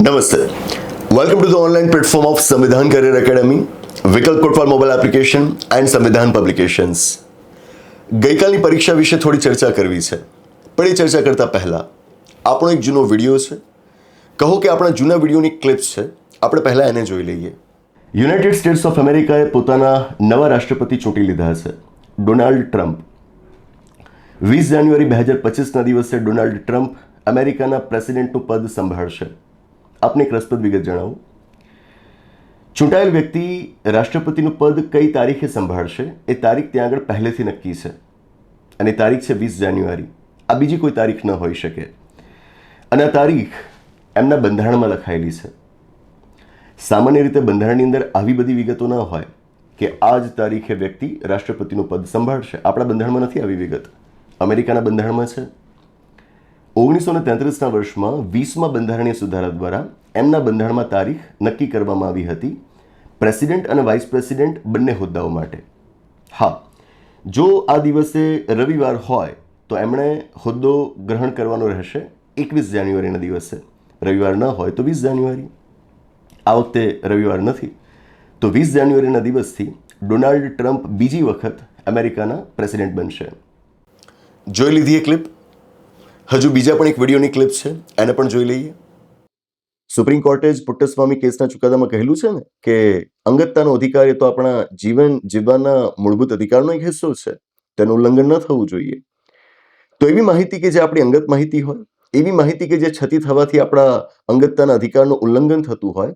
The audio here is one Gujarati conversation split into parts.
નમસ્તે welcome to the online platform of Samvidhan career academy Vikalp Kotwal mobile application and Samvidhan publications ગઈકાલની પરીક્ષા વિશે થોડી ચર્ચા કરવી છે, પણ એ ચર્ચા કરતાં પહેલાં આપણો એક જૂનો વીડિયો છે. કહો કે આપણા જૂના વિડીયોની ક્લિપ્સ છે, આપણે પહેલાં એને જોઈ લઈએ. યુનાઇટેડ સ્ટેટ્સ ઓફ અમેરિકાએ પોતાના નવા રાષ્ટ્રપતિ ચૂંટી લીધા છે ડોનાલ્ડ ટ્રમ્પ વીસ જાન્યુઆરી બે હજાર પચીસના દિવસે ડોનાલ્ડ ટ્રમ્પ અમેરિકાના પ્રેસિડેન્ટનું પદ સંભાળશે. આપને એક રસપ્રદ વિગત જણાવું. ચૂંટાયેલ વ્યક્તિ રાષ્ટ્રપતિનું પદ કઈ તારીખે સંભાળશે એ તારીખ ત્યાં આગળ પહેલેથી નક્કી છે. અને તારીખ છે વીસ જાન્યુઆરી. આ બીજી કોઈ તારીખ ન હોઈ શકે. અને આ તારીખ એમના બંધારણમાં લખાયેલી છે. સામાન્ય રીતે બંધારણની અંદર આવી બધી વિગતો ન હોય કે આ જ તારીખે વ્યક્તિ રાષ્ટ્રપતિનું પદ સંભાળશે. આપણા બંધારણમાં નથી આવી વિગત. અમેરિકાના બંધારણમાં છે. ઓગણીસો ને તેત્રીસના વર્ષમાં વીસમાં બંધારણીય સુધારા દ્વારા એમના બંધારણમાં તારીખ નક્કી કરવામાં આવી હતી પ્રેસિડેન્ટ અને વાઇસ પ્રેસિડેન્ટ બંને હોદ્દાઓ માટે. હા, જો આ દિવસે રવિવાર હોય તો એમણે હોદ્દો ગ્રહણ કરવાનો રહેશે એકવીસ જાન્યુઆરીના દિવસે. રવિવાર ન હોય તો વીસ જાન્યુઆરી. આ વખતે રવિવાર નથી. તો વીસ જાન્યુઆરીના દિવસથી ડોનાલ્ડ ટ્રમ્પ બીજી વખત અમેરિકાના પ્રેસિડેન્ટ બનશે. જોઈ લીધી એ ક્લિપ? હજુ બીજા પણ એક વિડીયોની ક્લિપ છે, એને પણ જોઈ લઈએ. સુપ્રીમ કોર્ટે જ પુટ્ટસ્વામી કેસના ચુકાદામાં કહેલું છે ને કે અંગતતાનો અધિકાર એ તો આપણા જીવન જીવવાના મૂળભૂત અધિકારનો એક હિસ્સો છે, તેનું ઉલ્લંઘન ન થવું જોઈએ. તો એવી માહિતી કે જે આપણી અંગત માહિતી હોય, એવી માહિતી કે જે છતી થવાથી આપણા અંગતતાના અધિકારનું ઉલ્લંઘન થતું હોય,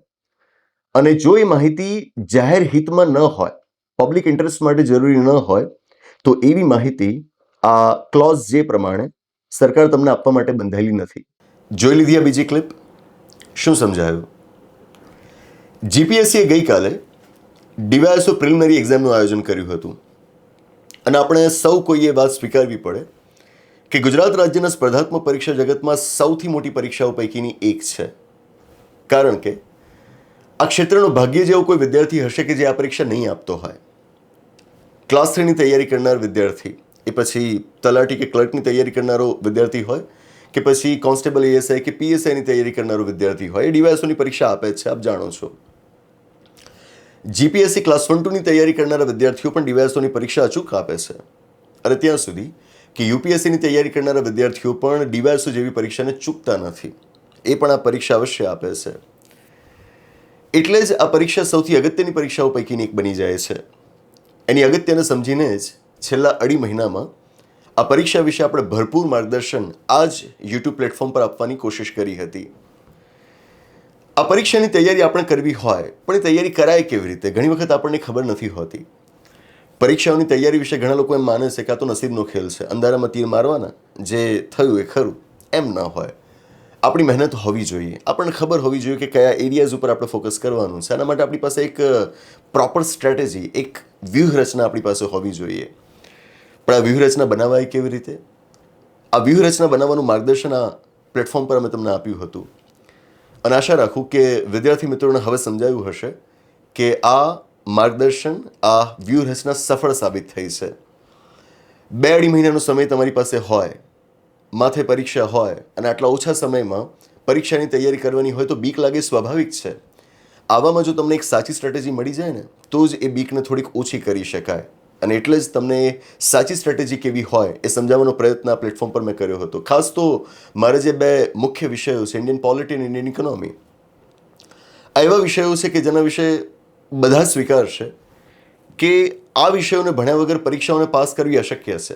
અને જો એ માહિતી જાહેર હિતમાં ન હોય પબ્લિક ઇન્ટરેસ્ટ માટે જરૂરી ન હોય, તો એવી માહિતી આ ક્લોઝ જે પ્રમાણે સરકાર તમને આપવા માટે બંધાયેલી નથી. જોઈ લીધી આ બીજી ક્લિપ શું સમજાયું? જીપીએસસીએ ગઈકાલે ડીવાયએસઓ પ્રિલિમિનરી એક્ઝામનું આયોજન કર્યું હતું. અને આપણે સૌ કોઈએ વાત સ્વીકારવી પડે કે ગુજરાત રાજ્યના સ્પર્ધાત્મક પરીક્ષા જગતમાં સૌથી મોટી પરીક્ષાઓ પૈકીની એક છે. કારણ કે આ ક્ષેત્રનો ભાગ્ય જેવો કોઈ વિદ્યાર્થી હશે કે જે આ પરીક્ષા નહીં આપતો હોય. ક્લાસ થ્રીની તૈયારી કરનાર વિદ્યાર્થી એ પછી તલાટી કે ક્લર્કની તૈયારી કરનારો વિદ્યાર્થી હોય કે પછી કોન્સ્ટેબલ એએસઆઈ કે પીએસઆઈની તૈયારી કરનારો વિદ્યાર્થી હોય, એ ડીવાયએસઓની પરીક્ષા આપે છે, આપ જાણો છો. જીપીએસસી ક્લાસ વન ટુની તૈયારી કરનારા વિદ્યાર્થીઓ પણ ડીવાયસોની પરીક્ષા અચૂક આપે છે. અને ત્યાં સુધી કે યુપીએસસીની તૈયારી કરનારા વિદ્યાર્થીઓ પણ ડીવાયસો જેવી પરીક્ષાને ચૂકતા નથી. એ પણ આ પરીક્ષા અવશ્ય આપે છે. એટલે જ આ પરીક્ષા સૌથી અગત્યની પરીક્ષાઓ પૈકીની એક બની જાય છે. એની અગત્યને સમજીને જ છેલ્લા અઢી મહિનામાં આ પરીક્ષા વિશે આપણે ભરપૂર માર્ગદર્શન આ જ યુટ્યુબ પ્લેટફોર્મ પર આપવાની કોશિશ કરી હતી. આ પરીક્ષાની તૈયારી આપણે કરવી હોય, પણ એ તૈયારી કરાય કેવી રીતે? ઘણી વખત આપણને ખબર નથી હોતી. પરીક્ષાઓની તૈયારી વિશે ઘણા લોકો એમ માને છે કે આ તો નસીબનો ખેલ છે. અંધારામાં તીર મારવાના, જે થયું એ ખરું, એમ ન હોય. આપણી મહેનત હોવી જોઈએ. આપણને ખબર હોવી જોઈએ કે કયા એરિયાઝ ઉપર આપણે ફોકસ કરવાનું છે. આના માટે આપણી પાસે એક પ્રોપર સ્ટ્રેટેજી એક વ્યૂહરચના આપણી પાસે હોવી જોઈએ. પણ આ વ્યૂહરચના બનાવાય કેવી રીતે? આ વ્યૂહરચના બનાવવાનું માર્ગદર્શન આ પ્લેટફોર્મ પર અમે તમને આપ્યું હતું. અને આશા રાખું કે વિદ્યાર્થી મિત્રોને હવે સમજાયું હશે કે આ માર્ગદર્શન, આ વ્યૂહરચના સફળ સાબિત થઈ છે. બે અઢી મહિનાનો સમય તમારી પાસે હોય, માથે પરીક્ષા હોય, અને આટલા ઓછા સમયમાં પરીક્ષાની તૈયારી કરવાની હોય તો બીક લાગે સ્વાભાવિક છે. આવામાં જો તમને એક સાચી સ્ટ્રેટેજી મળી જાય ને, તો જ એ બીકને થોડીક ઓછી કરી શકાય. અને એટલે જ તમને સાચી સ્ટ્રેટેજી કેવી હોય એ સમજાવવાનો પ્રયત્ન આ પ્લેટફોર્મ પર મેં કર્યો હતો. ખાસ તો મારે જે બે મુખ્ય વિષયો છે ઇન્ડિયન પોલિટી અને ઇન્ડિયન ઇકોનોમી આ એવા વિષયો છે કે જેના વિશે બધા સ્વીકારશે કે આ વિષયોને ભણ્યા વગર પરીક્ષાઓને પાસ કરવી અશક્ય છે.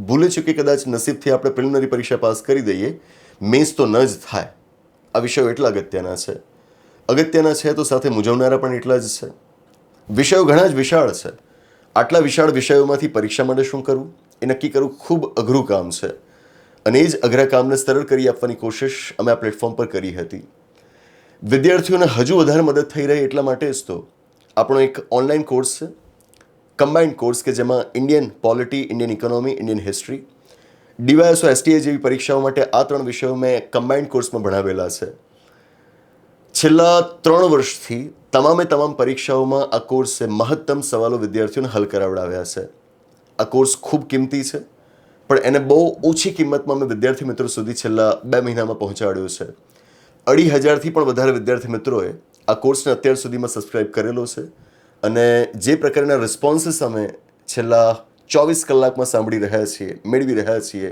ભૂલે છે કદાચ નસીબથી આપણે પ્રિલિમિનરી પરીક્ષા પાસ કરી દઈએ મેન્સ તો ન જ થાય. આ વિષયો એટલા અગત્યના છે. અગત્યના છે તો સાથે મૂંઝવનારા પણ એટલા જ છે. વિષયો ઘણા જ વિશાળ છે. આટલા વિશાળ વિષયોમાંથી પરીક્ષા માટે શું કરવું? એ નક્કી કરવું ખૂબ અઘરું કામ છે. અને એ જ અઘરા કામને સરળ કરી આપવાની કોશિશ અમે આ પ્લેટફોર્મ પર કરી હતી. વિદ્યાર્થીઓને હજુ વધારે મદદ થઈ રહે એટલા માટે જ તો. આપણો એક ઓનલાઈન કોર્સ છે. કમ્બાઇન્ડ કોર્સ કે જેમાં Indian polity, Indian economy, Indian history, DYSO STA જેવી પરીક્ષાઓ માટે આ ત્રણ વિષયો મેં કમ્બાઇન્ડ કોર્સમાં ભણાવેલા છે. છેલ્લા ત્રણ વર્ષથી તમામે તમામ પરીક્ષાઓમાં આ કોર્સે મહત્તમ સવાલો વિદ્યાર્થીઓને હલ કરાવડાવ્યા છે. આ કોર્સ ખૂબ કિંમતી છે, પણ એને બહુ ઓછી કિંમતમાં મેં વિદ્યાર્થી મિત્રો સુધી છેલ્લા બે મહિનામાં પહોંચાડ્યો છે. અઢી હજારથી પણ વધારે વિદ્યાર્થી મિત્રોએ આ કોર્સને અત્યાર સુધીમાં સબસ્ક્રાઇબ કરેલો છે અને જે પ્રકારના રિસ્પોન્સીસ અમે છેલ્લા ચોવીસ કલાકમાં સાંભળી રહ્યા છીએ, મેળવી રહ્યા છીએ,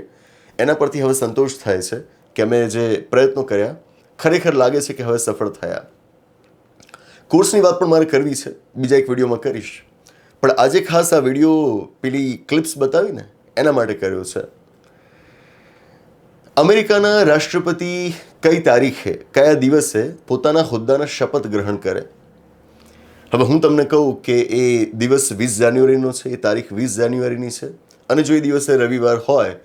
એના પરથી હવે સંતોષ થાય છે કે અમે જે પ્રયત્નો કર્યા ખરેખર લાગે છે કે હવે સફળ થયા. કોર્સની વાત પણ મારે કરવી છે. બીજા એક વિડીયોમાં કરીશ. પણ આજે ખાસ આ વીડિયો પેલી ક્લિપ્સ બતાવીને એના માટે કર્યો છે. અમેરિકાના રાષ્ટ્રપતિ કઈ તારીખે, કયા દિવસે પોતાના હોદ્દાના શપથ ગ્રહણ કરે? હવે હું તમને કહું કે એ દિવસ વીસ જાન્યુઆરીનો છે, એ તારીખ વીસ જાન્યુઆરીની છે. અને જો એ દિવસે રવિવાર હોય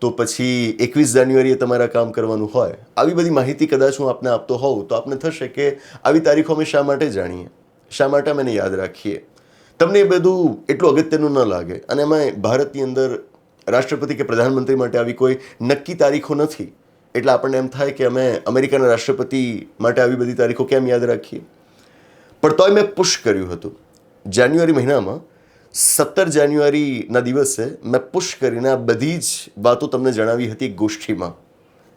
તો પછી એકવીસ જાન્યુઆરીએ તમારા કામ કરવાનું હોય. આવી બધી માહિતી કદાચ હું આપને આપતો હોઉં તો આપને થશે કે આવી તારીખો અમે શા માટે જાણીએ? શા માટે અમે એને યાદ રાખીએ? તમને એ બધું એટલું અગત્યનું ન લાગે. અને એમાં ભારતની અંદર રાષ્ટ્રપતિ કે પ્રધાનમંત્રી માટે આવી કોઈ નક્કી તારીખો નથી. એટલે આપણને એમ થાય કે અમે અમેરિકાના રાષ્ટ્રપતિ માટે આવી બધી તારીખો કેમ યાદ રાખીએ? પણ તોય મેં પુશ કર્યું હતું. જાન્યુઆરી મહિનામાં સત્તર જાન્યુઆરીના દિવસે મેં પુશ કરીને આ બધી જ વાતો તમને જણાવી હતી ગોષ્ઠીમાં.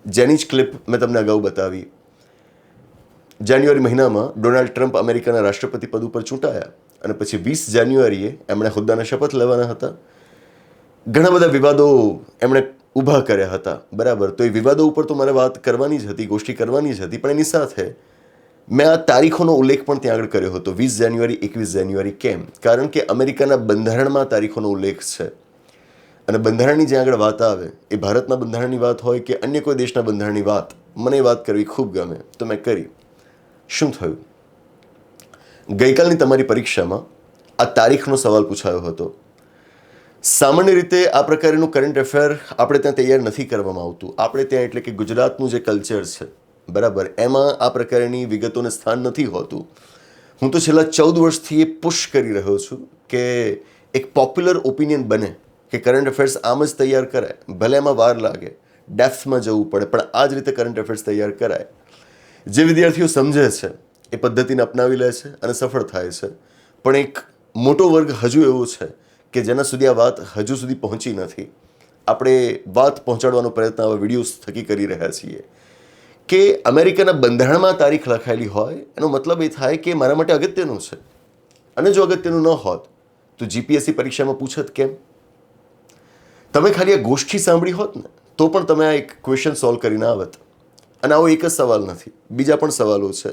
જેની જ ક્લિપ મેં તમને અગાઉ બતાવી. જાન્યુઆરી મહિનામાં ડોનાલ્ડ ટ્રમ્પ અમેરિકાના રાષ્ટ્રપતિ પદ ઉપર ચૂંટાયા અને પછી વીસ જાન્યુઆરીએ એમણે હોદ્દાના શપથ લેવાના હતા. ઘણા બધા વિવાદો એમણે ઊભા કર્યા હતા. બરાબર, તો એ વિવાદો ઉપર તો મારે વાત કરવાની જ હતી, ગોષ્ઠી કરવાની જ હતી, પણ એની સાથે મેં આ તારીખોનો ઉલ્લેખ પણ ત્યાં આગળ કર્યો હતો, વીસ જાન્યુઆરી, એકવીસ જાન્યુઆરી કેમ? કારણ કે અમેરિકાના બંધારણમાં તારીખોનો ઉલ્લેખ છે. અને બંધારણની જ્યાં આગળ વાત આવે, એ ભારતના બંધારણની વાત હોય કે અન્ય કોઈ દેશના બંધારણની વાત? મને વાત કરવી ખૂબ ગમે, તો મેં કરી. શું થયું? ગઈકાલની તમારી પરીક્ષામાં આ તારીખનો સવાલ પૂછાયો હતો. સામાન્ય રીતે આ પ્રકારનું કરંટ અફેર આપણે ત્યાં તૈયાર નથી કરવામાં આવતું. આપણે ત્યાં એટલે કે ગુજરાતનું જે કલ્ચર છે બરાબર. એમાં આ પ્રકારની વિગતોને સ્થાન નથી હોતું. હું તો છેલ્લા ચૌદ વર્ષથી એ પુશ કરી રહ્યો છું કે એક પોપ્યુલર ઓપિનિયન બને કે કરંટ અફેર્સ આમ જ તૈયાર કરાય. ભલે એમાં વાર લાગે ડેપ્થમાં જવું પડે, પણ આ જ રીતે કરંટ અફેર્સ તૈયાર કરાય. જે વિદ્યાર્થીઓ સમજે છે, એ પદ્ધતિને અપનાવી લે છે અને સફળ થાય છે. પણ એક મોટો વર્ગ હજુ એવો છે કે જેના સુધી આ વાત હજુ સુધી પહોંચી નથી. આપણે વાત પહોંચાડવાનો પ્રયત્ન આવા વિડીયોઝ થકી કરી રહ્યા છીએ. કે અમેરિકાના બંધારણમાં તારીખ લખાયેલી હોય, એનો મતલબ એ થાય કે મારા માટે અગત્યનું છે. અને જો અગત્યનું ન હોત, તો જીપીએસસી પરીક્ષામાં પૂછત કેમ? તમે ખાલી આ ગોષ્ઠી સાંભળી હોત ને, તો પણ તમે આ એક ક્વેશ્ચન સોલ્વ કરીને આવત. અને આવો એક જ સવાલ નથી, બીજા પણ સવાલો છે.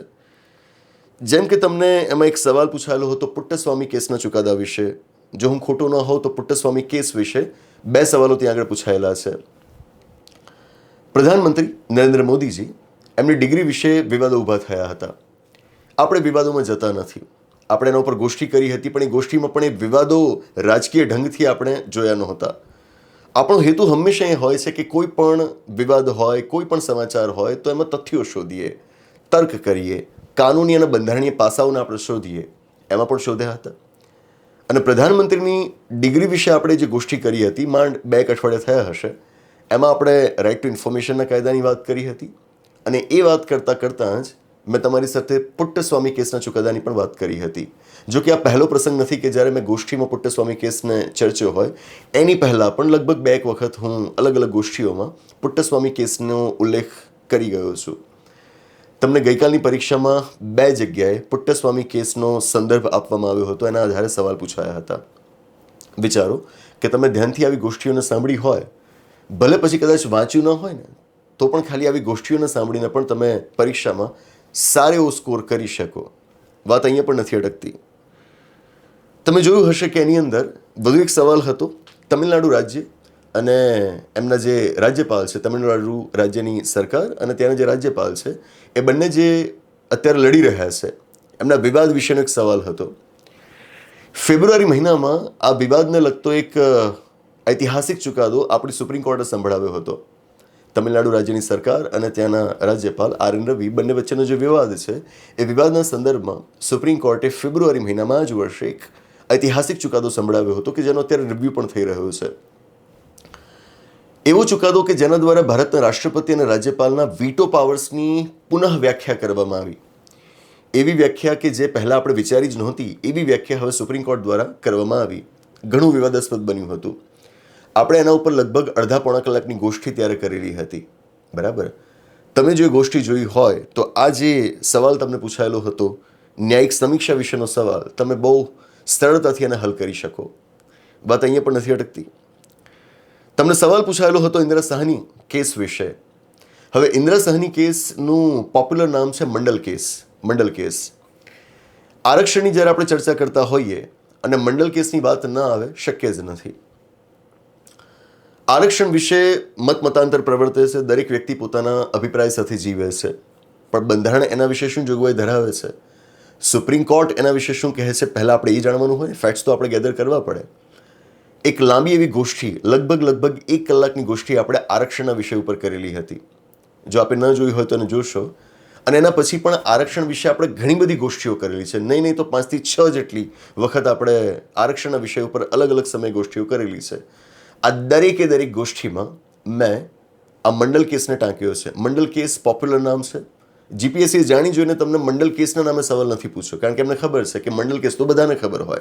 જેમ કે તમને એમાં એક સવાલ પૂછાયેલો હતો પુટ્ટસ્વામી કેસના ચુકાદા વિશે. જો હું ખોટો ન હોઉં, તો પુટ્ટસ્વામી કેસ વિશે બે સવાલો ત્યાં આગળ પૂછાયેલા છે. પ્રધાનમંત્રી નરેન્દ્ર મોદીજી એમની ડિગ્રી વિશે વિવાદો ઊભા થયા હતા. આપણે વિવાદોમાં જતા નથી. આપણે એના ઉપર ગોષ્ઠી કરી હતી, પણ એ ગોષ્ઠીમાં પણ એ વિવાદો રાજકીય ઢંગથી આપણે જોયા નહોતા. આપણો હેતુ હંમેશા એ હોય છે કે કોઈ પણ વિવાદ હોય, કોઈ પણ સમાચાર હોય, તો એમાં તથ્યો શોધીએ, તર્ક કરીએ, કાનૂની અને બંધારણીય પાસાઓને આપણે શોધીએ. એમાં પણ શોધ્યા હતા. અને પ્રધાનમંત્રીની ડિગ્રી વિશે આપણે જે ગોષ્ઠી કરી હતી, માંડ બે એક અઠવાડિયા થયા હશે, એમાં આપણે રાઇટ ટુ ઇન્ફોર્મેશનના કાયદાની વાત કરી હતી. અને એ વાત કરતાં કરતાં જ મેં તમારી સાથે પુટ્ટસ્વામી કેસના ચુકાદાની પણ વાત કરી હતી. જો કે આ પહેલો પ્રસંગ નથી કે જ્યારે મેં ગોષ્ઠીમાં પુટ્ટસ્વામી કેસને ચર્ચ્યો હોય, એની પહેલાં પણ લગભગ બે એક વખત હું અલગ અલગ ગોષ્ઠીઓમાં પુટ્ટસ્વામી કેસનો ઉલ્લેખ કરી ગયો છું. તમને ગઈકાલની પરીક્ષામાં બે જગ્યાએ પુટ્ટસ્વામી કેસનો સંદર્ભ આપવામાં આવ્યો હતો, એના આધારે સવાલ પૂછાયા હતા. વિચારો કે તમે ધ્યાનથી આવી ગોષ્ઠીઓને સાંભળી હોય, ભલે પછી કદાચ વાંચ્યું ન હોય ને તો પણ ખાલી આવી ગોષ્ઠીઓને સાંભળીને પણ તમે પરીક્ષામાં સારો એવો સ્કોર કરી શકો. વાત અહીંયા પણ નથી અટકતી. તમે જોયું હશે કે એની અંદર વધુ એક સવાલ હતો, તમિલનાડુ રાજ્ય અને એમના જે રાજ્યપાલ છે, તમિલનાડુ રાજ્યની સરકાર અને ત્યાંના જે રાજ્યપાલ છે, એ બંને જે અત્યારે લડી રહ્યા છે, એમના વિવાદ વિશેનો એક સવાલ હતો. ફેબ્રુઆરી મહિનામાં આ વિવાદને લગતો એક ઐતિહાસિક ચુકાદો આપણી સુપ્રીમ કોર્ટે સંભળાવ્યો હતો. તમિલનાડુ રાજ્યની સરકાર અને ત્યાંના રાજ્યપાલ આર એન રવિ બંને વચ્ચેનો જે વિવાદ છે, એ વિવાદના સંદર્ભમાં સુપ્રીમ કોર્ટે ફેબ્રુઆરી મહિનામાં જ વર્ષે એક ઐતિહાસિક ચુકાદો સંભળાવ્યો હતો કે જેનો અત્યારે રિવ્યૂ પણ થઈ રહ્યો છે. એવો ચુકાદો કે જેના દ્વારા ભારતના રાષ્ટ્રપતિ અને રાજ્યપાલના વીટો પાવર્સની પુનઃ વ્યાખ્યા કરવામાં આવી. એવી વ્યાખ્યા કે જે પહેલાં આપણે વિચારી જ નહોતી, એવી વ્યાખ્યા હવે સુપ્રીમ કોર્ટ દ્વારા કરવામાં આવી. ઘણું વિવાદાસ્પદ બન્યું હતું. આપણે એના ઉપર લગભગ અડધા પોણા કલાકની ગોષ્ઠી ત્યારે કરેલી હતી. બરાબર? તમે જો ગોષ્ઠી જોઈ હોય, તો આ જે સવાલ તમને પૂછાયેલો હતો, ન્યાયિક સમીક્ષા વિશેનો સવાલ, તમે બહુ સરળતાથી એને હલ કરી શકો. વાત અહીંયા પણ નથી અટકતી. તમને સવાલ પૂછાયેલો હતો ઇન્દિરા સાહની કેસ વિશે. હવે ઇન્દિરા સાહની કેસનું પોપ્યુલર નામ છે મંડલ કેસ મંડલ કેસ. આરક્ષણની જ્યારે આપણે ચર્ચા કરતા હોઈએ, અને મંડલ કેસની વાત ન આવે, શક્ય જ નથી. આરક્ષણ વિશે મત મતાંતર પ્રવર્તે છે, દરેક વ્યક્તિ પોતાના અભિપ્રાય સાથે જીવે છે. પણ બંધારણ એના વિશે શું જોગવાઈ ધરાવે છે? સુપ્રીમ કોર્ટ એના વિશે શું કહે છે? પહેલાં આપણે એ જાણવાનું હોય ફેક્ટ્સ તો આપણે ગેધર કરવા પડે. એક લાંબી એવી ગોષ્ઠી, લગભગ લગભગ એક કલાકની ગોષ્ઠી આપણે આરક્ષણના વિષય ઉપર કરેલી હતી. જો આપણે ન જોઈ હોય તો એને જોશો. અને એના પછી પણ આરક્ષણ વિશે આપણે ઘણી બધી ગોષ્ઠીઓ કરેલી છે. નહીં નહીં તો પાંચથી છ જેટલી વખત આપણે આરક્ષણના વિષય ઉપર અલગ અલગ સમય ગોષ્ઠીઓ કરેલી છે. આ દરેકે દરેક ગોષ્ઠીમાં મેં આ મંડલ કેસને ટાંક્યો છે. મંડલ કેસ પોપ્યુલર નામ છે. જીપીએસસી જાણી જોઈને તમને મંડલ કેસના નામે સવાલ નથી પૂછ્યો. કારણ કે એમને ખબર છે કે મંડલ કેસ તો બધાને ખબર હોય.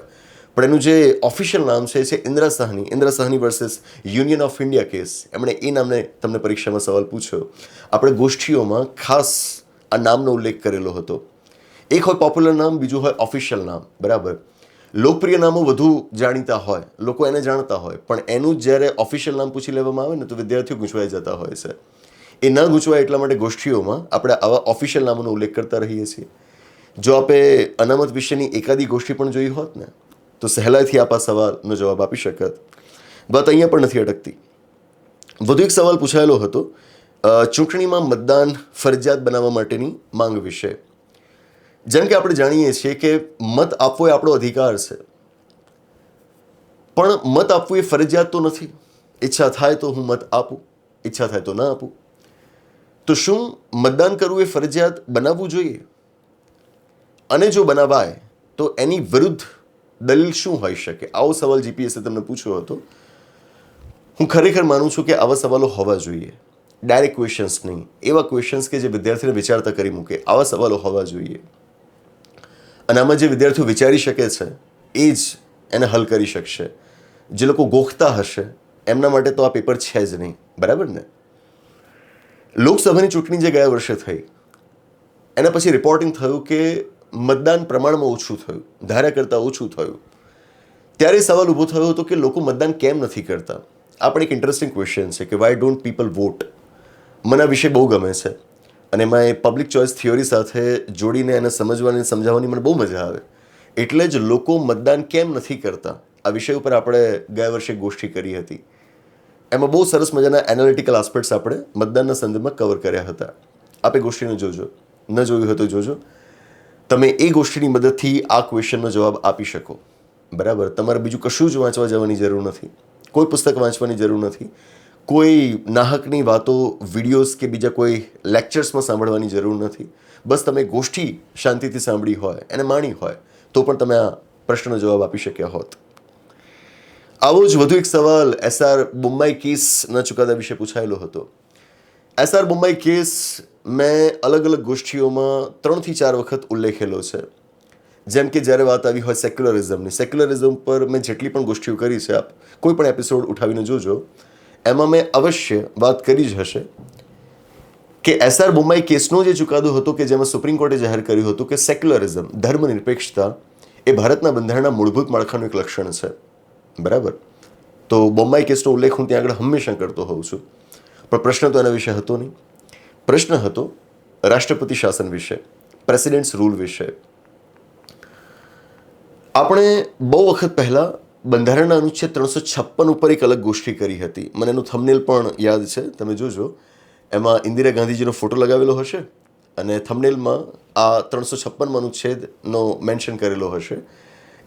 પણ એનું જે ઓફિશિયલ નામ છે, એ છે Indra Sawhney. Indra Sawhney versus union of India case એમણે એ નામને તમને પરીક્ષામાં સવાલ પૂછ્યો. આપણે ગોષ્ઠીઓમાં ખાસ આ નામનો ઉલ્લેખ કરેલો હતો. એક હોય પોપ્યુલર નામ, બીજું હોય ઓફિશિયલ નામ. બરાબર? લોકપ્રિય નામો વધુ જાણીતા હોય, લોકો એને જાણતા હોય, પણ એનું જ્યારે ઓફિશિયલ નામ પૂછી લેવામાં આવે ને તો વિદ્યાર્થીઓ ગૂંચવાઈ જતા હોય છે. એ ન ગૂંચવાય એટલા માટે ગોષ્ઠીઓમાં આપણે આવા ઓફિશિયલ નામોનો ઉલ્લેખ કરતા રહીએ છીએ. જો આપે અનામત વિશેની એકાદી ગોષ્ઠી પણ જોઈ હોત ને, તો સહેલાઈથી આપ આ સવાલનો જવાબ આપી શકત. વાત અહીંયા પણ નથી અટકતી. વધુ એક સવાલ પૂછાયેલો હતો ચૂંટણીમાં મતદાન ફરજિયાત બનાવવા માટેની માંગ વિશે. જેમ કે આપણે જાણીએ છીએ કે મત આપવો એ આપણો અધિકાર છે. પણ મત આપવું એ ફરજિયાત તો નથી. ઈચ્છા થાય તો હું મત આપું, ઈચ્છા થાય તો ના આપું. તો શું મતદાન કરવું એ ફરજિયાત બનાવવું જોઈએ? અને જો બનાવાય, તો એની વિરુદ્ધ દલીલ શું હોઈ શકે? આવો સવાલ જીપીએસે તમને પૂછ્યો હતો. હું ખરેખર માનું છું કે આવા સવાલો હોવા જોઈએ. ડાયરેક્ટ ક્વેશ્ચન્સ નહીં. એવા ક્વેશ્ચન્સ કે જે વિદ્યાર્થીને વિચારતા કરી મૂકે. આવા સવાલો હોવા જોઈએ. અને આમાં જે વિદ્યાર્થીઓ વિચારી શકે છે, એ જ એને હલ કરી શકશે. જે લોકો ગોખતા હશે, એમના માટે તો આ પેપર છે જ નહીં. બરાબર ને? લોકસભાની ચૂંટણી જે ગયા વર્ષે થઈ, એના પછી રિપોર્ટિંગ થયું કે મતદાન પ્રમાણમાં ઓછું થયું ધાર્યા કરતાં ઓછું થયું. ત્યારે સવાલ ઊભો થયો હતો કે લોકો મતદાન કેમ નથી કરતા? આ પણ એક ઇન્ટરેસ્ટિંગ ક્વેશ્ચન છે કે વાય ડોન્ટ પીપલ વોટ મને આ વિષય બહુ ગમે છે. અને એમાં એ પબ્લિક ચોઇસ થિયોરી સાથે જોડીને એને સમજવાની સમજાવવાની મને બહુ મજા આવે. એટલે જ લોકો મતદાન કેમ નથી કરતા? આ વિષય ઉપર આપણે ગયા વર્ષે ગોષ્ઠી કરી હતી. એમાં બહુ સરસ મજાના એનાલિટિકલ આસ્પેક્ટ્સ આપણે મતદાનના સંદર્ભમાં કવર કર્યા હતા. આપે ગોષ્ઠીને જોજો. ન જોયું હોય તો જોજો. તમે એ ગોષ્ઠીની મદદથી આ ક્વેશ્ચનનો જવાબ આપી શકો. બરાબર? તમારે બીજું કશું જ વાંચવા જવાની જરૂર નથી. કોઈ પુસ્તક વાંચવાની જરૂર નથી. કોઈ નાહકની વાતો, વિડીયોઝ કે બીજા કોઈ લેક્ચર્સમાં સાંભળવાની જરૂર નથી. બસ તમે ગોષ્ઠી શાંતિથી સાંભળી હોય, એને માણી હોય, તો પણ તમે આ પ્રશ્નનો જવાબ આપી શક્યા હોત. આવો જ વધુ એક સવાલ એસઆર બુમ્બાઈ કેસના ચુકાદા વિશે પૂછાયેલો હતો. એસઆર બુમ્બાઈ કેસ મેં અલગ અલગ ગોષ્ઠીઓમાં ત્રણથી ચાર વખત ઉલ્લેખેલો છે. જેમ કે જ્યારે વાત આવી હોય સેક્યુલરિઝમની. સેક્યુલરિઝમ પર મેં જેટલી પણ ગોષ્ઠીઓ કરી છે, આપ કોઈ પણ એપિસોડ ઉઠાવીને જોજો. એમાં મેં અવશ્ય વાત કરી જ હશે કે એસઆર બોમ્બાઈ કેસનો જે ચુકાદો હતો કે જેમાં સુપ્રીમ કોર્ટે જાહેર કર્યું હતું કે સેક્યુલરિઝમ ધર્મનિરપેક્ષતા એ ભારતના બંધારણના મૂળભૂત માળખાનું એક લક્ષણ છે. બરાબર? તો બોમ્બાઈ કેસનો ઉલ્લેખ હું ત્યાં આગળ હંમેશા કરતો હોઉં છું. પણ પ્રશ્ન તો એના વિશે હતો નહીં. પ્રશ્ન હતો રાષ્ટ્રપતિ શાસન વિશે પ્રેસિડેન્ટ્સ રૂલ વિશે. આપણે બહુ વખત પહેલાં બંધારણના અનુચ્છેદ ત્રણસો છપ્પન ઉપર એક અલગ ગોષ્ઠી કરી હતી. મને એનું થમનેલ પણ યાદ છે. તમે જોજો. એમાં ઇન્દિરા ગાંધીજીનો ફોટો લગાવેલો હશે અને થમનેલમાં આ ત્રણસો છપ્પનમાં અનુચ્છેદનો મેન્શન કરેલો હશે.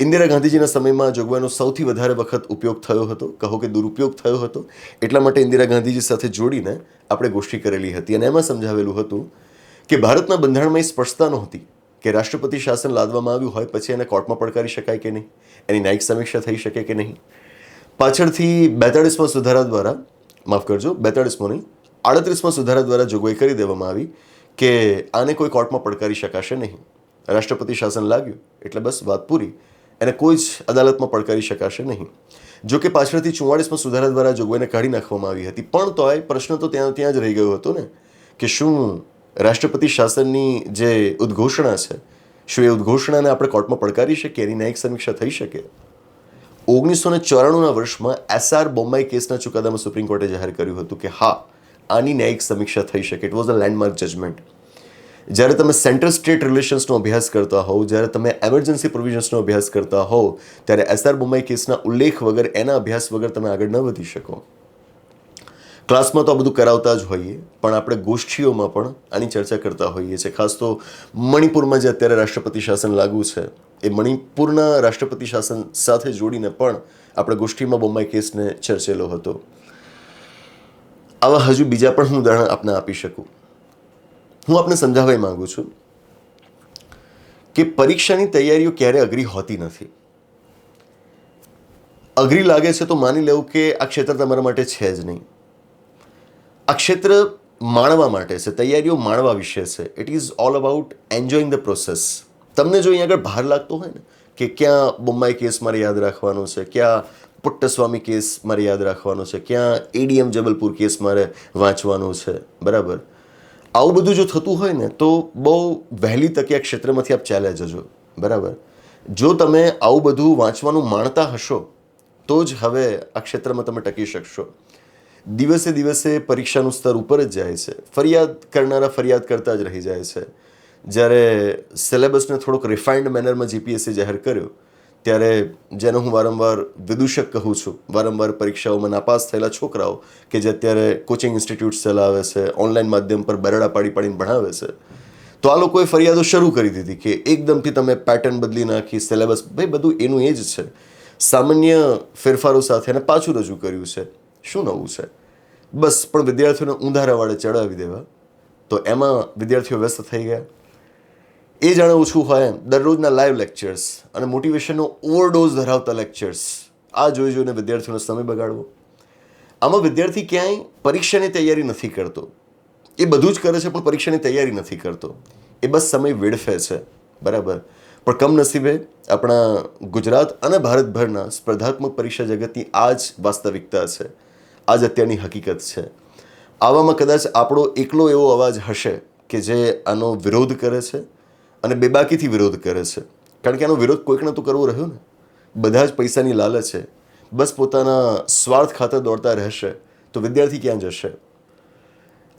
ઇન્દિરા ગાંધીજીના સમયમાં જોગવાઈનો સૌથી વધારે વખત ઉપયોગ થયો હતો. કહો કે દુરુપયોગ થયો હતો. એટલા માટે ઇન્દિરા ગાંધીજી સાથે જોડીને આપણે ગોષ્ઠી કરેલી હતી. અને એમાં સમજાવેલું હતું કે ભારતના બંધારણમાં એ સ્પષ્ટતા નહોતી કે રાષ્ટ્રપતિ શાસન લાદવામાં આવ્યું હોય, પછી એને કોર્ટમાં પડકારી શકાય કે નહીં. એની ન્યાયિક સમીક્ષા થઈ શકે કે નહીં? પાછળથી બેતાળીસમાં સુધારા દ્વારા, માફ કરજો બેતાળીસમો નહીં આડત્રીસમાં સુધારા દ્વારા જોગવાઈ કરી દેવામાં આવી કે આને કોઈ કોર્ટમાં પડકારી શકાશે નહીં. રાષ્ટ્રપતિ શાસન લાગ્યું, એટલે બસ વાત પૂરી. એને કોઈ જ અદાલતમાં પડકારી શકાશે નહીં. જો કે પાછળથી ચુમ્માળીસમાં સુધારા દ્વારા જોગવાઈને કાઢી નાખવામાં આવી હતી. પણ તોય પ્રશ્ન તો ત્યાં ત્યાં જ રહી ગયો હતો ને, કે શું રાષ્ટ્રપતિ શાસનની જે ઉદ્ઘોષણા છે શું એ ઉદ્ઘોષણાને આપણે કોર્ટમાં પડકારી શકીએ, એની ન્યાયિક સમીક્ષા થઈ શકે. ઓગણીસો ને ચોરાણુંના વર્ષમાં એસઆર બોમ્બાઈ કેસના ચુકાદામાં સુપ્રીમ કોર્ટે જાહેર કર્યું હતું કે હા, આની ન્યાયિક સમીક્ષા થઈ શકે. It was a landmark judgement જ્યારે તમે સેન્ટ્રલ સ્ટેટ રિલેશન્સનો અભ્યાસ કરતા હોવ, જ્યારે તમે એમરજન્સી પ્રોવિઝન્સનો અભ્યાસ કરતા હોવ, ત્યારે એસઆર બોમ્બાઈ કેસના ઉલ્લેખ વગર, એના અભ્યાસ વગર તમે આગળ ન વધી શકો. ક્લાસમાં તો આ બધું કરાવતા જ હોઈએ, પણ આપણે ગોષ્ઠીઓમાં પણ આની ચર્ચા કરતા હોઈએ છીએ. ખાસ તો મણિપુરમાં જે અત્યારે રાષ્ટ્રપતિ શાસન લાગુ છે, એ મણિપુરના રાષ્ટ્રપતિ શાસન સાથે જોડીને પણ આપણે ગોષ્ઠીમાં બોમ્બાઈ કેસને ચર્ચેલો હતો. આવા હજુ બીજા પણ હું ઉદાહરણ આપને આપી શકું. હું આપને સમજાવવા માંગુ છું કે પરીક્ષાની તૈયારીઓ ક્યારે અઘરી હોતી નથી. અઘરી લાગે છે તો માની લેવું કે આ ક્ષેત્ર તમારા માટે છે જ નહીં. આ ક્ષેત્ર માણવા માટે છે, તૈયારીઓ માણવા વિશે છે. It is all about enjoying the process તમને જો અહીંયા આગળ ભાર લાગતો હોય ને, કે ક્યાં બોમ્બાઈ કેસ મારે યાદ રાખવાનો છે, ક્યાં પુટ્ટસ્વામી કેસ મારે યાદ રાખવાનો છે, ક્યાં એડીએમ જબલપુર કેસ મારે વાંચવાનો છે, બરાબર? આવું બધું જો થતું હોય ને, તો બહુ વહેલી તકે આ ક્ષેત્રમાંથી આપ ચાલ્યા જજો, બરાબર? જો તમે આવું બધું વાંચવાનું માણતા હશો, તો જ હવે આ ક્ષેત્રમાં તમે ટકી શકશો. દિવસે દિવસે પરીક્ષાનું સ્તર ઉપર જ જાય છે. ફરિયાદ કરનારા ફરિયાદ કરતા જ રહી જાય છે. જ્યારે સિલેબસને થોડોક રિફાઇન્ડ મેનરમાં જીપીએસસી જાહેર કર્યો, ત્યારે જેને હું વારંવાર વિદૂષક કહું છું, વારંવાર પરીક્ષાઓમાં નાપાસ થયેલા છોકરાઓ કે જે અત્યારે કોચિંગ ઇન્સ્ટિટ્યૂટ્સ ચલાવે છે ઓનલાઈન માધ્યમ પર બરડા પાડી પાડીને ભણાવે છે, તો આ લોકોએ ફરિયાદો શરૂ કરી દીધી કે એકદમથી તમે પેટર્ન બદલી નાખી, સિલેબસ, ભાઈ બધું એનું એ જ છે. સામાન્ય ફેરફારો સાથે એને પાછું રજૂ કર્યું છે. શું નવું છે? બસ, પણ વિદ્યાર્થીઓને ઊંધા વાળે ચડાવી દેવા. તો એમાં વિદ્યાર્થીઓ વ્યસ્ત થઈ ગયા. એ જાણે ઓછું હોય, દરરોજના લાઈવ લેક્ચર્સ અને મોટિવેશનનો ઓવરડોઝ ધરાવતા લેક્ચર્સ આ જોઈ જોઈને વિદ્યાર્થીઓનો સમય બગાડવો. આમાં વિદ્યાર્થી ક્યાંય પરીક્ષાની તૈયારી નથી કરતો. એ બધું જ કરે છે, પણ પરીક્ષાની તૈયારી નથી કરતો. એ બસ સમય વેડફે છે. બરાબર? પણ કમનસીબે આપણા ગુજરાત અને ભારતભરના સ્પર્ધાત્મક પરીક્ષા જગતની આ જ વાસ્તવિકતા છે. આ જ અત્યારની હકીકત છે. આવામાં કદાચ આપણો એકલો એવો અવાજ હશે કે જે આનો વિરોધ કરે છે અને બેબાકીથી વિરોધ કરે છે. કારણ કે આનો વિરોધ કોઈકને તો કરવો રહ્યો ને. બધા જ પૈસાની લાલચ છે. બસ પોતાના સ્વાર્થ ખાતર દોડતા રહેશે તો વિદ્યાર્થી ક્યાં જશે?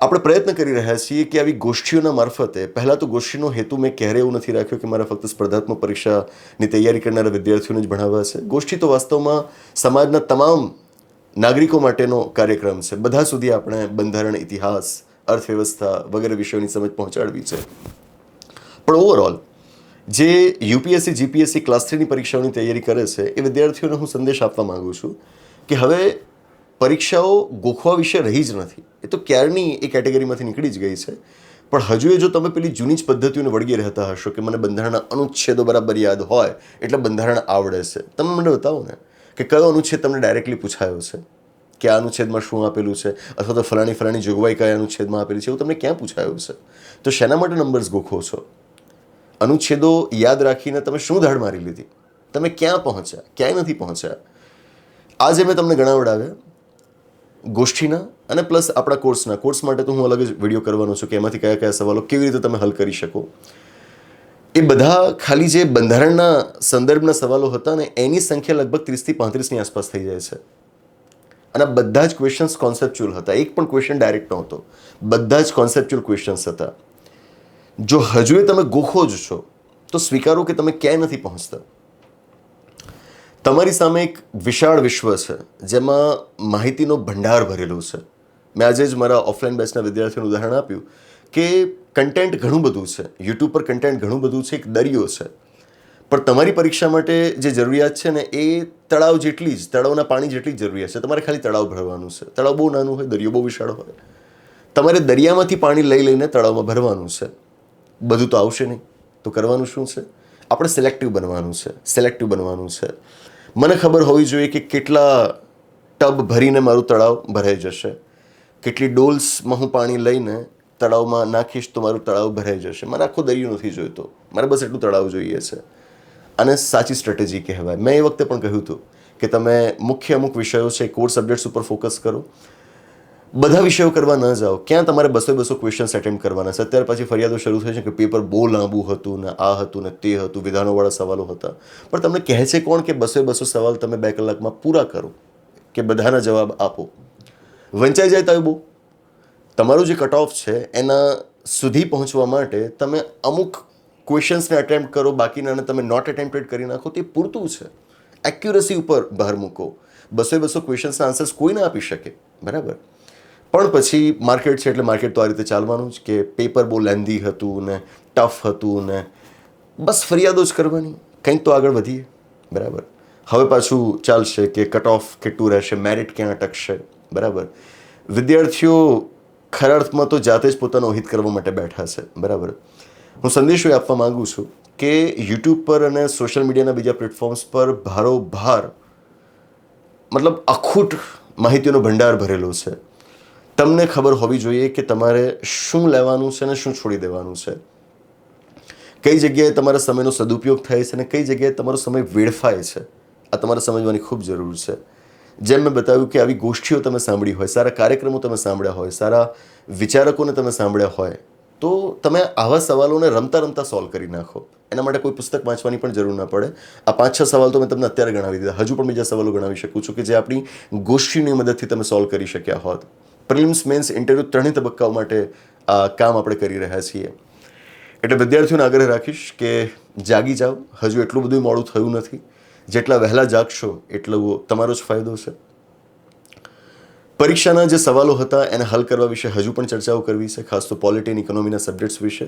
આપણે પ્રયત્ન કરી રહ્યા છીએ કે આવી ગોષ્ઠીઓના મારફતે, પહેલાં તો ગોષ્ઠીનો હેતુ મેં ક્યારે એવું નથી રાખ્યો કે મારે ફક્ત સ્પર્ધાત્મક પરીક્ષાની તૈયારી કરનારા વિદ્યાર્થીઓને જ ભણાવવા છે. ગોષ્ઠી તો વાસ્તવમાં સમાજના તમામ નાગરિકો માટેનો કાર્યક્રમ છે. બધા સુધી આપણે બંધારણ, ઇતિહાસ, અર્થવ્યવસ્થા વગેરે વિષયોની સમજ પહોંચાડવી છે. પણ ઓવરઓલ જે યુપીએસસી જીપીએસસી ક્લાસ થ્રીની પરીક્ષાઓની તૈયારી કરે છે, એ વિદ્યાર્થીઓને હું સંદેશ આપવા માગું છું કે હવે પરીક્ષાઓ ગોખવા વિશે રહી જ નથી. એ તો ક્યારની એ કેટેગરીમાંથી નીકળી જ ગઈ છે. પણ હજુ એ જો તમે પેલી જૂની જ પદ્ધતિઓને વળગી રહેતા હશો કે મને બંધારણના અનુચ્છેદો બરાબર યાદ હોય, એટલે બંધારણ આવડે છે. તમે મને બતાવો ને. કે કયો અનુચ્છેદ તમને ડાયરેક્ટલી પૂછાયો છે? કે આ અનુચ્છેદમાં શું આપેલું છે? અથવા તો ફલાણી ફલાણી જોગવાઈ કયા અનુચ્છેદમાં આપેલી છે? એવું તમને ક્યાં પૂછાયું છે? તો શેના માટે નંબર્સ ગોખો છો? અનુચ્છેદો યાદ રાખીને તમે શું ધાડ મારી લીધી? તમે ક્યાં પહોંચ્યા? ક્યાંય નથી પહોંચ્યા? આજે મેં તમને ગણાવડાવ્યા. ગોષ્ઠીના અને પ્લસ આપણા કોર્સના કોર્સ માટે તો હું અલગ જ વીડિયો કરવાનો છું કે એમાંથી કયા કયા સવાલો કેવી રીતે તમે હલ કરી શકો? એ બધા ખાલી જે બંધારણના સંદર્ભના સવાલો હતા ને, એની સંખ્યા લગભગ ત્રીસથી પાંત્રીસની આસપાસ થઈ જાય છે. અને બધા જ ક્વેશ્ચન્સ કોન્સેપ્ચ્યુઅલ હતા. એક પણ ક્વેશ્ચન ડાયરેક્ટ નહોતો. બધા જ કોન્સેપ્ચ્યુઅલ ક્વેશ્ચન્સ હતા. જો હજુ એ તમે ગોખો જ છો, તો સ્વીકારો કે તમે ક્યાંય નથી પહોંચતા. તમારી સામે એક વિશાળ વિશ્વ છે, જેમાં માહિતીનો ભંડાર ભરેલો છે. મેં આજે જ મારા ઓફલાઈન બેચના વિદ્યાર્થીઓનું ઉદાહરણ આપ્યું કે કન્ટેન્ટ ઘણું બધું છે. યુટ્યુબ પર કન્ટેન્ટ ઘણું બધું છે, એક દરિયો છે. પણ તમારી પરીક્ષા માટે જે જરૂરિયાત છે ને, એ તળાવ જેટલી જ, તળાવના પાણી જેટલી જ જરૂરિયાત છે. તમારે ખાલી તળાવ ભરવાનું છે. તળાવ બહુ નાનું હોય, દરિયો બહુ વિશાળ હોય. તમારે દરિયામાંથી પાણી લઈ લઈને તળાવમાં ભરવાનું છે. બધું તો આવશે નહીં. તો કરવાનું શું છે? આપણે સિલેક્ટિવ બનવાનું છે. સિલેક્ટિવ બનવાનું છે. મને ખબર હોવી જોઈએ કે કેટલા ટબ ભરીને મારું તળાવ ભરાઈ જશે. કેટલી ડોલ્સમાં હું પાણી લઈને તળાવમાં નાખીશ તો મારું તળાવ ભરાઈ જશે. મારે આખો દરિયો નથી જોઈતો. મારે બસ એટલું તળાવ જોઈએ છે. અને સાચી સ્ટ્રેટેજી કહેવાય. મેં એ વખતે પણ કહ્યું હતું કે તમે મુખ્ય અમુક વિષયો છે કોર સબ્જેક્ટ્સ ઉપર ફોકસ કરો. બધા વિષયો કરવા ન જાઓ. ક્યાં તમારે બસો બસો ક્વેશ્ચન્સ એટેમ્પ કરવાના છે? અત્યારે પછી ફરિયાદો શરૂ થઈ છે કે પેપર બહુ લાંબુ હતું ને આ હતું ને તે હતું, વિધાનોવાળા સવાલો હતા. પણ તમને કહે છે કોણ કે બસો બસો સવાલ તમે બે કલાકમાં પૂરા કરો? કે બધાના જવાબ આપો? વંચાઈ જાય તો બહુ. તમારું જે કટ ઓફ છે, એના સુધી પહોંચવા માટે તમે અમુક ક્વેશ્ચન્સને અટેમ્પ્ટ કરો બાકીનાને તમે નોટ એટેમ્પ્ટેડ કરી નાખો, તે પૂરતું છે. એક્યુરસી ઉપર ભાર મૂકો. બસો બસો ક્વેશ્ચન્સના આન્સર્સ કોઈ ના આપી શકે. બરાબર? પણ પછી માર્કેટ છે એટલે માર્કેટ તો આ રીતે ચાલવાનું જ કે પેપર બહુ લેન્ધી હતું ને ટફ હતું ને બસ ફરિયાદો જ કરવાની. કંઈક તો આગળ વધીએ. બરાબર? હવે પાછું ચાલશે કે કટ ઓફ કેટલું રહેશે મેરિટ ક્યાં અટકશે? બરાબર? વિદ્યાર્થીઓ ખરા અર્થમાં તો જાતે જ પોતાનો હિત કરવા માટે બેઠા છે, બરાબર? હું સંદેશો એ આપવા માગું છું કે યુટ્યુબ પર અને સોશિયલ મીડિયાના બીજા પ્લેટફોર્મ્સ પર ભારોભાર, મતલબ અખૂટ માહિતીનો ભંડાર ભરેલો છે. તમને ખબર હોવી જોઈએ કે તમારે શું લેવાનું છે અને શું છોડી દેવાનું છે. કઈ જગ્યાએ તમારા સમયનો સદુપયોગ થાય છે અને કઈ જગ્યાએ તમારો સમય વેડફાય છે. આ તમારે સમજવાની ખૂબ જરૂર છે. જેમ મેં બતાવ્યું કે આવી ગોષ્ઠીઓ તમે સાંભળી હોય, સારા કાર્યક્રમો તમે સાંભળ્યા હોય, સારા વિચારકોને તમે સાંભળ્યા હોય, તો તમે આવા સવાલોને રમતા રમતા સોલ્વ કરી નાખો. એના માટે કોઈ પુસ્તક વાંચવાની પણ જરૂર ના પડે. આ પાંચ છ સવાલ તો મેં તમને અત્યારે ગણાવી દીધા. હજુ પણ બીજા સવાલો ગણાવી શકું છું કે જે આપણી ગોષ્ઠીની મદદથી તમે સોલ્વ કરી શક્યા હોત. પ્રિલિમ્સ મેન્સ ઇન્ટરવ્યૂ ત્રણેય તબક્કાઓ માટે આ કામ આપણે કરી રહ્યા છીએ. એટલે વિદ્યાર્થીઓને આગ્રહ રાખીશ કે જાગી જાઓ. હજુ એટલું બધું મોડું થયું નથી. જેટલા વહેલા જાગશો, એટલો તમારો જ ફાયદો છે. પરીક્ષાના જે સવાલો હતા, એને હલ કરવા વિશે હજુ પણ ચર્ચાઓ કરવી છે, ખાસ તો પોલિટી અને ઇકોનોમીના સબ્જેક્ટ્સ વિશે.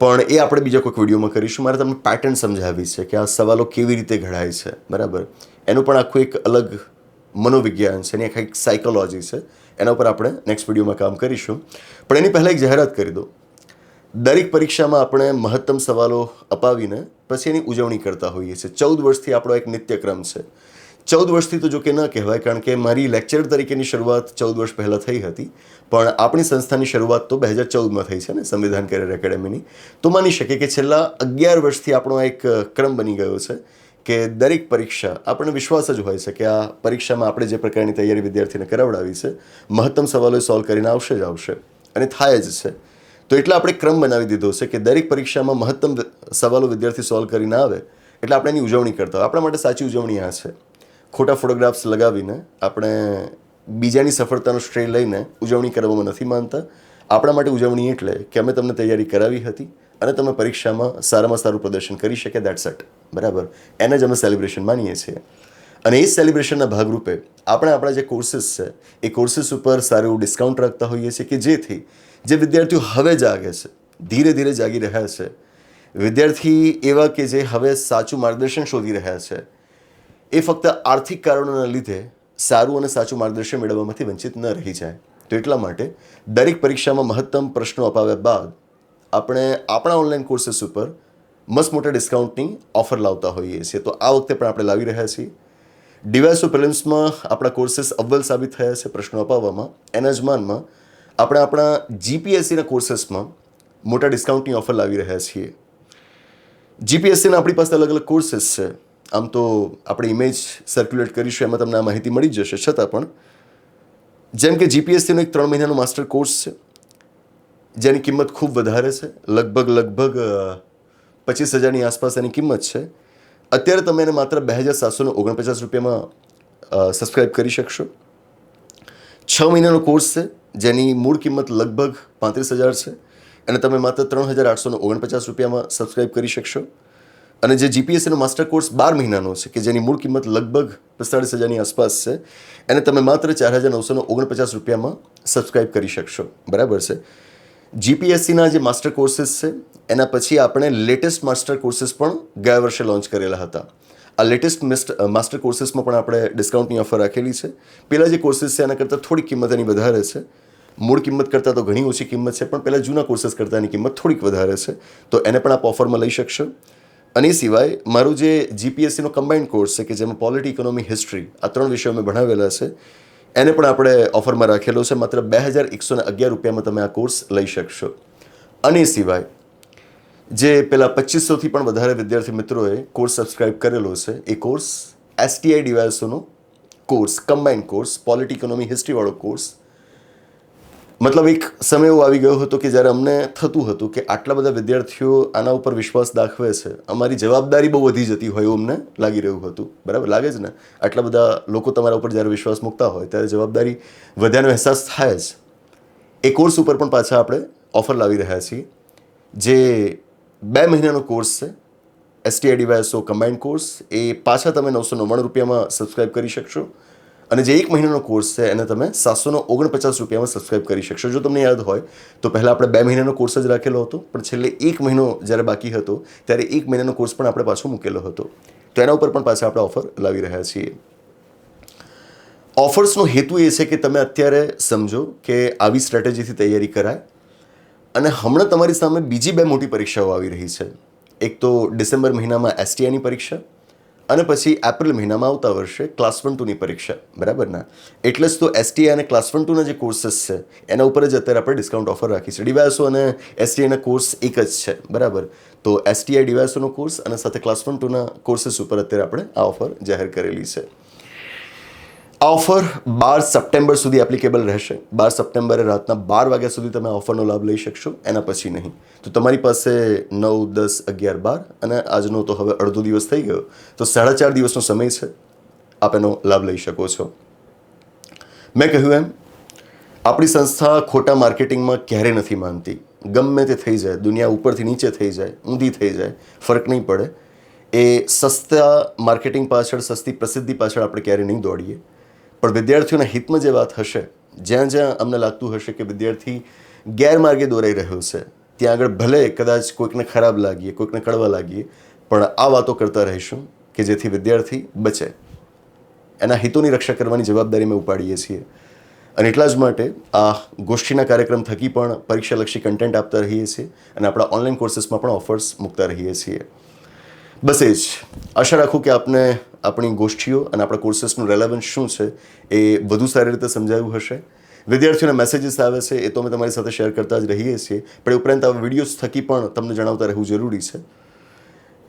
પણ એ આપણે બીજા કોઈક વિડીયોમાં કરીશું. મારે તમને પેટર્ન સમજાવી છે કે આ સવાલો કેવી રીતે ઘડાય છે, બરાબર? એનું પણ આખું એક અલગ મનોવિજ્ઞાન છે, એની આખા એક સાયકોલોજી છે. એના ઉપર આપણે નેક્સ્ટ વિડીયોમાં કામ કરીશું. પણ એની પહેલાં એક જાહેરાત કરી દો દરેક પરીક્ષામાં આપણે મહત્તમ સવાલો અપાવીને પછી એની ઉજવણી કરતા હોઈએ છીએ. ચૌદ વર્ષથી આપણો એક નિત્યક્રમ છે. ચૌદ વર્ષથી તો જો કે ન કહેવાય, કારણ કે મારી લેક્ચર તરીકેની શરૂઆત ચૌદ વર્ષ પહેલાં થઈ હતી. પણ આપણી સંસ્થાની શરૂઆત તો બે હજાર ચૌદમાં થઈ છે ને, સંવિધાન કેરિયર એકેડેમીની. તો માની શકે કે છેલ્લા અગિયાર વર્ષથી આપણો એક ક્રમ બની ગયો છે કે દરેક પરીક્ષા, આપણને વિશ્વાસ જ હોય છે કે આ પરીક્ષામાં આપણે જે પ્રકારની તૈયારી વિદ્યાર્થીને કરાવડાવી છે, મહત્તમ સવાલો સોલ્વ કરીને આવશે જ આવશે. અને થાય જ છે. તો એટલે આપણે ક્રમ બનાવી દીધો છે કે દરેક પરીક્ષામાં મહત્તમ સવાલો વિદ્યાર્થી સોલ્વ કરીને આવે એટલે આપણે એની ઉજવણી કરતા હોય. આપણા માટે સાચી ઉજવણી આ છે. ખોટા ફોટોગ્રાફ્સ લગાવીને આપણે બીજાની સફળતાનો શ્રેય લઈને ઉજવણી કરવામાં નથી માનતા. આપણા માટે ઉજવણી એટલે કે અમે તમને તૈયારી કરાવી હતી અને તમે પરીક્ષામાં સારામાં સારું પ્રદર્શન કરી શકે દેટ્સ એટ બરાબર? એને જ અમે સેલિબ્રેશન માનીએ છીએ. અને એ સેલિબ્રેશનના ભાગરૂપે આપણે આપણા જે કોર્સીસ છે, એ કોર્સિસ ઉપર સારું એવું ડિસ્કાઉન્ટ રાખતા હોઈએ છીએ કે જેથી જે વિદ્યાર્થીઓ હવે જાગે છે, ધીરે ધીરે જાગી રહ્યા છે. વિદ્યાર્થી એવા કે જે હવે સાચું માર્ગદર્શન શોધી રહ્યા છે, એ ફક્ત આર્થિક કારણોના લીધે સારું અને સાચું માર્ગદર્શન મેળવવામાંથી વંચિત ન રહી જાય. તો એટલા માટે દરેક પરીક્ષામાં મહત્તમ પ્રશ્નો અપાવ્યા બાદ આપણે આપણા ઓનલાઈન કોર્સીસ ઉપર મસ્ત મોટા ડિસ્કાઉન્ટની ઓફર લાવતા હોઈએ છીએ. તો આ વખતે પણ આપણે લાવી રહ્યા છીએ. ડિવાઇસો પ્રિલિમ્સમાં આપણા કોર્સીસ અવ્વલ સાબિત થયા છે પ્રશ્નો અપાવવામાં. એના જ માનમાં આપણે આપણા જીપીએસસીના કોર્સીસમાં મોટા ડિસ્કાઉન્ટની ઓફર લાવી રહ્યા છીએ. જીપીએસસીના આપણી પાસે અલગ અલગ કોર્સીસ છે. આમ તો આપણે ઇમેજ સર્ક્યુલેટ કરીશું, એમાં તમને આ માહિતી મળી જશે. છતાં પણ જેમ કે જીપીએસસીનો એક ત્રણ મહિનાનો માસ્ટર કોર્સ છે, જેની કિંમત ખૂબ વધારે છે. લગભગ લગભગ પચીસ હજારની આસપાસ એની કિંમત છે. અત્યારે તમે એને માત્ર બે હજાર સાતસો ઓગણપચાસ રૂપિયામાં સબસ્ક્રાઈબ કરી શકશો. છ મહિનાનો કોર્સ છે. જેની મૂળ કિંમત લગભગ પાંત્રીસ હજાર છે. અને તમે માત્ર ત્રણ હજાર આઠસો ઓગણપચાસ રૂપિયામાં સબસ્ક્રાઈબ કરી શકશો. અને જે જીપીએસસીનો માસ્ટર કોર્સ બાર મહિનાનો છે, કે જેની મૂળ કિંમત લગભગ પિસ્તાળીસ હજારની આસપાસ છે, એને તમે માત્ર ચાર હજાર નવસો ઓગણપચાસ રૂપિયામાં સબસ્ક્રાઈબ કરી શકશો. બરાબર છે? જીપીએસસીના જે માસ્ટર કોર્સીસ છે, એના પછી આપણે લેટેસ્ટ માસ્ટર કોર્સીસ પણ ગયા વર્ષે લોન્ચ કરેલા હતા. આ લેટેસ્ટ માસ્ટર કોર્સીસમાં પણ આપણે ડિસ્કાઉન્ટની ઓફર રાખેલી છે. પહેલાં જે કોર્સીસ છે, એના કરતાં થોડી કિંમત એની વધારે છે. મૂળ કિંમત કરતાં તો ઘણી ઓછી કિંમત છે, પણ પહેલાં જૂના કોર્સીસ કરતાં એની કિંમત થોડીક વધારે છે. તો એને પણ આપ ઓફરમાં લઈ શકશો. અને એ સિવાય મારું જે જીપીએસસીનો કમ્બાઇન્ડ કોર્સ છે, કે જેમાં પોલિટી ઇકોનોમી હિસ્ટ્રી આ ત્રણ વિષયો મેં ભણાવેલા છે, એને પણ આપણે ઓફરમાં રાખેલો છે. માત્ર બે હજાર એકસો ને અગિયાર રૂપિયામાં તમે આ કોર્સ લઈ શકશો. અને સિવાય જે પેલા પચીસોથી પણ વધારે વિદ્યાર્થી મિત્રોએ કોર્સ સબસ્ક્રાઇબ કરેલો છે, એ course STI ડિવાઇસોનો course combined course polity economy હિસ્ટ્રીવાળો course મતલબ એક સમય એવો આવી ગયો હતો કે જ્યારે અમને થતું હતું કે આટલા બધા વિદ્યાર્થીઓ આના ઉપર વિશ્વાસ દાખવે છે, અમારી જવાબદારી બહુ વધી જતી હોય એવું અમને લાગી રહ્યું હતું. બરાબર? લાગે જ ને? આટલા બધા લોકો તમારા ઉપર જ્યારે વિશ્વાસ મૂકતા હોય ત્યારે જવાબદારી વધ્યાનો અહેસાસ થાય જ. એ કોર્સ ઉપર પણ પાછા આપણે ઓફર લાવી રહ્યા છીએ. જે બે મહિનાનો કોર્સ છે એસટીઆઈ ડીવાયસો કમ્બાઇન્ડ કોર્સ. એ પાછા તમે નવસો નવ્વાણું રૂપિયામાં સબસ્ક્રાઈબ કરી શકશો. અને જે એક મહિનાનો કોર્સ છે, એને તમે સાતસોનો ઓગણપચાસ રૂપિયામાં સબસ્ક્રાઇબ કરી શકશો. જો તમને યાદ હોય, તો પહેલાં આપણે બે મહિનાનો કોર્સ જ રાખેલો હતો, પણ છેલ્લે એક મહિનો જ્યારે બાકી હતો, ત્યારે એક મહિનાનો કોર્સ પણ આપણે પાછો મૂકેલો હતો. તો એના ઉપર પણ પાછા આપણે ઓફર લાવી રહ્યા છીએ. ઓફર્સનો હેતુ એ છે કે તમે અત્યારે સમજો કે આવી સ્ટ્રેટેજીથી તૈયારી કરાય, અને હમણાં તમારી સામે બીજી બે મોટી પરીક્ષાઓ આવી રહી છે. એક તો ડિસેમ્બર મહિનામાં એસટીઆઈની પરીક્ષા અને પછી એપ્રિલ મહિનામાં આવતા વર્ષે ક્લાસ વન ટુની પરીક્ષા, બરાબર ના? એટલે જ તો એસટીઆઈ અને ક્લાસ વન ટુના જે કોર્સીસ છે, એના ઉપર જ અત્યારે આપણે ડિસ્કાઉન્ટ ઓફર રાખી છે. ડીવાયસો અને એસટીઆઈના કોર્સ એક જ છે, બરાબર? તો એસટીઆઈ ડીવાયસોનો કોર્સ અને સાથે ક્લાસ વન ટુના કોર્સીસ ઉપર અત્યારે આપણે આ ઓફર જાહેર કરેલી છે. આ ઓફર બાર સપ્ટેમ્બર સુધી એપ્લિકેબલ રહેશે. બાર સપ્ટેમ્બરે રાતના બાર વાગ્યા સુધી તમે ઓફરનો લાભ લઈ શકશો, એના પછી નહીં. તો તમારી પાસે નવ, દસ, અગિયાર, બાર અને આજનો તો હવે અડધો દિવસ થઈ ગયો. તો સાડા ચાર દિવસનો સમય છે. આપ એનો લાભ લઈ શકો છો. મેં કહ્યું એમ, આપણી સંસ્થા ખોટા માર્કેટિંગમાં ક્યારે નથી માનતી. ગમે તે થઈ જાય, દુનિયા ઉપરથી નીચે થઈ જાય, ઊંધી થઈ જાય, ફરક નહીં પડે. એ સસ્તા માર્કેટિંગ પાછળ, સસ્તી પ્રસિદ્ધિ પાછળ આપણે ક્યારેય નહીં દોડીએ. પણ વિદ્યાર્થીઓના હિતમાં જે વાત હશે, જ્યાં જ્યાં અમને લાગતું હશે કે વિદ્યાર્થી ગેરમાર્ગે દોરાઈ રહ્યો છે, ત્યાં આગળ ભલે કદાચ કોઈકને ખરાબ લાગીએ, કોઈકને કડવા લાગીએ, પણ આ વાતો કરતા રહીશું કે જેથી વિદ્યાર્થી બચે. એના હિતોની રક્ષા કરવાની જવાબદારી અમે ઉપાડીએ છીએ. અને એટલા જ માટે આ ગોષ્ઠીના કાર્યક્રમ થકી પણ પરીક્ષાલક્ષી કન્ટેન્ટ આપતા રહીએ છીએ અને આપણા ઓનલાઈન કોર્સીસમાં પણ ઓફર્સ મૂકતા રહીએ છીએ. બસ એ જ. આશા રાખું કે આપને આપણી ગોષ્ઠીઓ અને આપણા કોર્સીસનું રેલેવન્સ શું છે એ વધુ સારી રીતે સમજાયું હશે. વિદ્યાર્થીઓના મેસેજીસ આવે છે, એ તો અમે તમારી સાથે શેર કરતા જ રહીએ છીએ. પણ એ ઉપરાંત આ વિડીયોઝ થકી પણ તમને જણાવતા રહેવું જરૂરી છે.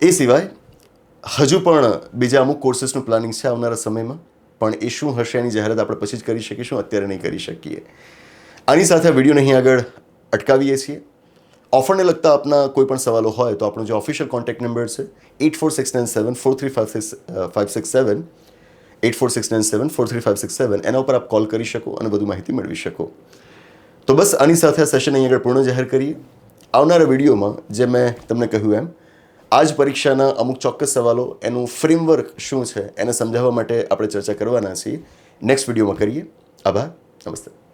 એ સિવાય, હજુ પણ બીજા અમુક કોર્સીસનું પ્લાનિંગ છે આવનારા સમયમાં. પણ એ શું હશે એની જાહેરાત આપણે પછી જ કરી શકીશું, અત્યારે નહીં કરી શકીએ. આની સાથે વીડિયો અહીં આગળ અટકાવીએ છીએ. ઓફરને લગતા આપના કોઈ પણ સવાલો હોય તો આપણો જે ઓફિશિયલ કોન્ટેક્ટ નંબર છે eight four six nine seven four three five six five six seven eight four six nine seven four three five six seven એના ઉપર આપ કોલ કરી શકો અને વધુ માહિતી મેળવી શકો. તો બસ આની સાથે આ સેશન અહીં આગળ પૂર્ણ જાહેર કરીએ. આવનારા વિડીયોમાં જે મેં તમને કહ્યું એમ આ જ પરીક્ષાના અમુક ચોક્કસ સવાલો, એનું ફ્રેમવર્ક શું છે, એને સમજાવવા માટે આપણે ચર્ચા કરવાના છીએ. નેક્સ્ટ વિડીયોમાં કરીએ. આભાર. નમસ્તે.